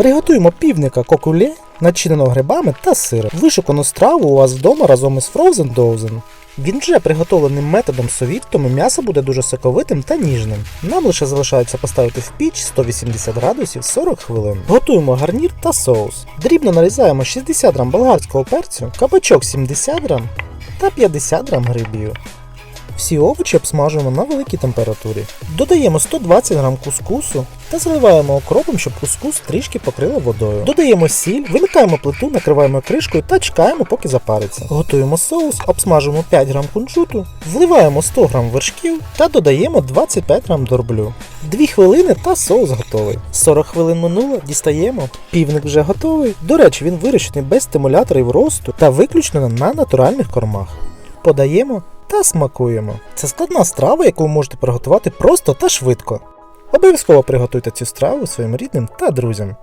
Приготуємо півника кокуле, начиненого грибами та сиром. Вишукану страву у вас вдома разом із Frozen Dozen. Він вже приготовлений методом совіт, тому м'ясо буде дуже соковитим та ніжним. Нам лише залишається поставити в піч 180 градусів 40 хвилин. Готуємо гарнір та соус. Дрібно нарізаємо 60 грам болгарського перцю, кабачок 70 грам та 50 грам грибів. Всі овочі обсмажуємо на великій температурі. Додаємо 120 грам кускусу та заливаємо окропом, щоб кускус трішки покрило водою. Додаємо сіль, вимикаємо плиту, накриваємо кришкою та чекаємо, поки запариться. Готуємо соус, обсмажуємо 5 грам кунжуту, вливаємо 100 грам вершків та додаємо 25 грам дорблю. 2 хвилини та соус готовий. 40 хвилин минуло, дістаємо. Півник вже готовий. До речі, він вирощений без стимуляторів росту та виключно на натуральних кормах. Подаємо та смакуємо. Це складна страва, яку ви можете приготувати просто та швидко. Обов'язково приготуйте цю страву своїм рідним та друзям.